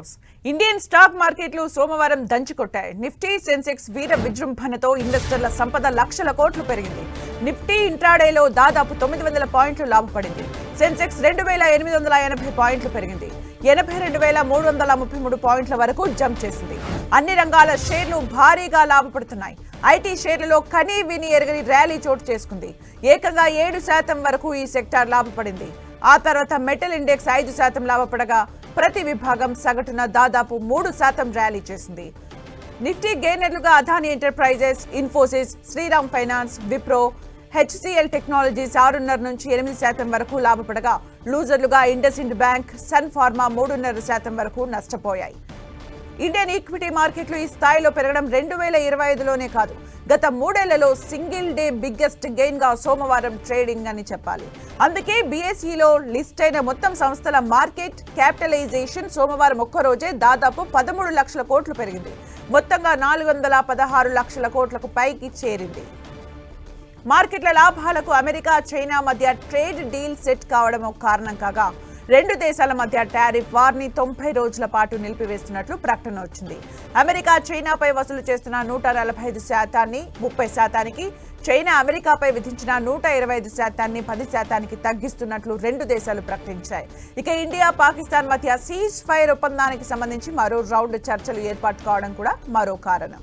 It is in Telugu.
హౌస్. ఇండియన్ స్టాక్ మార్కెట్లు సోమవారం దంచుకొట్టాయి నిఫ్టీ సెన్సెక్స్ వీర విజృంభణతో ఇన్వెస్టర్ల సంపద లక్షల కోట్లు పెరిగింది. నిఫ్టీ ఇంట్రాడేలో దాదాపు తొమ్మిది వందల పాయింట్లు లాభపడింది. సెన్సెక్స్ రెండు వేల ఎనిమిది వందల ఎనభై పాయింట్లు పెరిగింది. ఎనభై రెండు వేల మూడు వందల ముప్పై మూడు పాయింట్ల వరకు జంప్ చేసింది. అన్ని రంగాల షేర్లు భారీగా లాభపడుతున్నాయి. ఐటీ షేర్లలో కనీ విని ఎరగని ర్యాలీ చోటు చేసుకుంది. ఏకంగా ఏడు శాతం వరకు ఈ సెక్టార్ లాభపడింది. ఆ తర్వాత మెటల్ ఇండెక్స్ ఐదు శాతం లాభపడగా ప్రతి విభాగం సగటున దాదాపు మూడు శాతం ర్యాలీ చేసింది. Nifty గెయినర్లుగా Adani Enterprises Infosys Shriram Finance Wipro HCL Technologies ఆరున్నర నుంచి ఎనిమిది శాతం వరకు లాభపడగా లూజర్లుగా ఇండస్ ఇండ్ బ్యాంక్ సన్ ఫార్మా మూడున్నర శాతం వరకు నష్టపోయాయి. ఇండియన్ ఈక్విటీ మార్కెట్లు ఈ స్థాయిలో పెరగడం రెండు వేల ఇరవై ఐదులోనే కాదు. గత మూడేళ్ళలో సింగిల్ డే బిగ్గెస్ట్ గెయిన్గా సోమవారం ట్రేడింగ్ అని చెప్పాలి. అందుకే బీఎస్ఈలో లిస్ట్ అయిన మొత్తం సంస్థల మార్కెట్ క్యాపిటలైజేషన్ సోమవారం ఒక్కరోజే దాదాపు పదమూడు లక్షల కోట్లు పెరిగింది. మొత్తంగా నాలుగు వందల పదహారు లక్షల కోట్లకు పైకి చేరింది. మార్కెట్ల లాభాలకు అమెరికా చైనా మధ్య ట్రేడ్ డీల్ సెట్ కావడం ఒక కారణం కాగా రెండు దేశాల మధ్య టారిఫ్ వార్ని తొంభై రోజుల పాటు నిలిపివేస్తున్నట్లు ప్రకటన వచ్చింది. అమెరికా చైనాపై వసూలు చేస్తున్న నూట నలభై ఐదు శాతాన్ని ముప్పై శాతానికి చైనా అమెరికాపై విధించిన నూట ఇరవై ఐదు శాతాన్ని పది శాతానికి తగ్గిస్తున్నట్లు రెండు దేశాలు ప్రకటించాయి. ఇక ఇండియా పాకిస్తాన్ మధ్య సీజ్ ఫైర్ ఒప్పందానికి సంబంధించి మరో రౌండ్ చర్చలు ఏర్పాటు కావడం కూడా మరో కారణం.